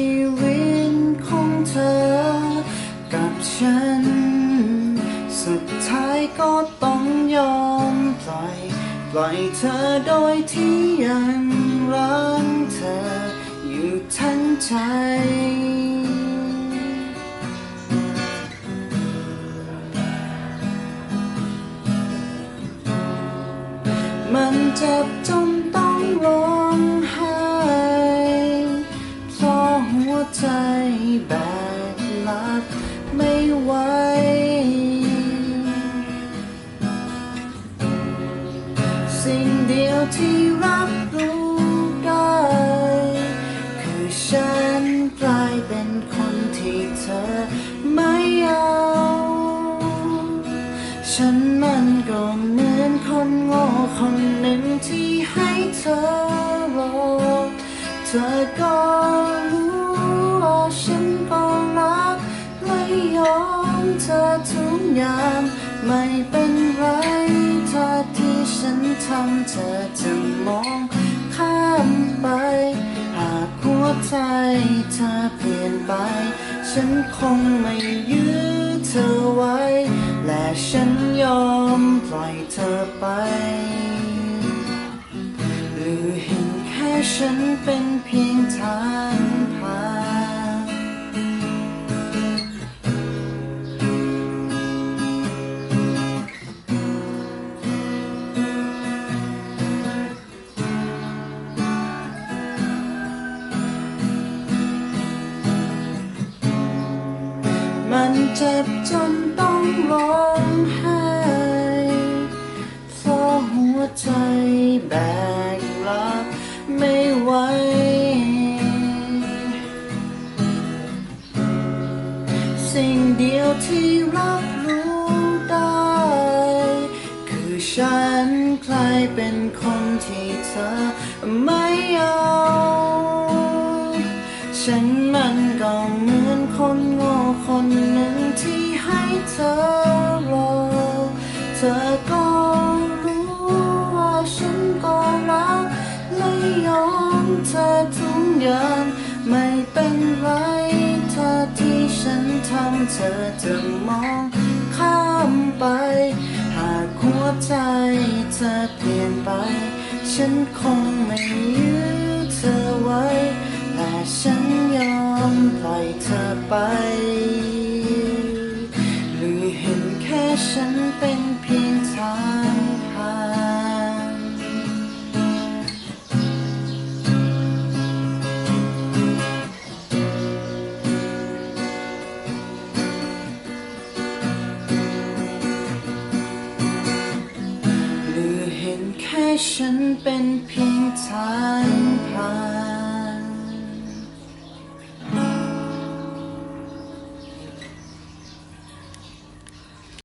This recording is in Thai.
ชีวิตของเธอ กับฉัน สุดท้ายก็ต้องยอมปล่อย ปล่อยเธอโดยที่ยังรักเธอ อยู่ทั้งใจมันเจ็บจน ใจแบกรับไม่ไหวสิ่งเดียวที่รับรู้ได้ คือฉันกลายเป็นคนที่เธอไม่เอาฉันมันก็เหมือนคนโง่คนหนึ่งที่ให้เธอรอเธอก็รู้ ฉันก็รักและยอมเธอทุกอย่างไม่เป็นไรถ้าที่ฉันทำเธอจะมองข้ามไปหากหัวใจเธอเปลี่ยนไป ฉันคงไม่ยื้อเธอไว้ และฉันยอมปล่อยเธอไป หรือเห็นแค่ฉันเป็นเพียงทางผ่าน เจ็บจนต้องร้องไห้เพราะหัวใจแบกรับไม่ไหวสิ่งเดียวที่รับรู้ได้ คือฉันกลายเป็นคนที่เธอไม่เอาฉัน เธอก็รู้ว่าฉันก็รักและยอมเธอทุกอย่างไม่เป็นไรถ้าที่ฉันทำเธอจะมองข้ามไป หากหัวใจเธอเปลี่ยนไป ฉันคงไม่ยื้อเธอไว้ แต่ฉันยอมปล่อยเธอไป หรือเห็นแค่ฉันเป็น แค่ฉันเป็นเพียงทางผ่าน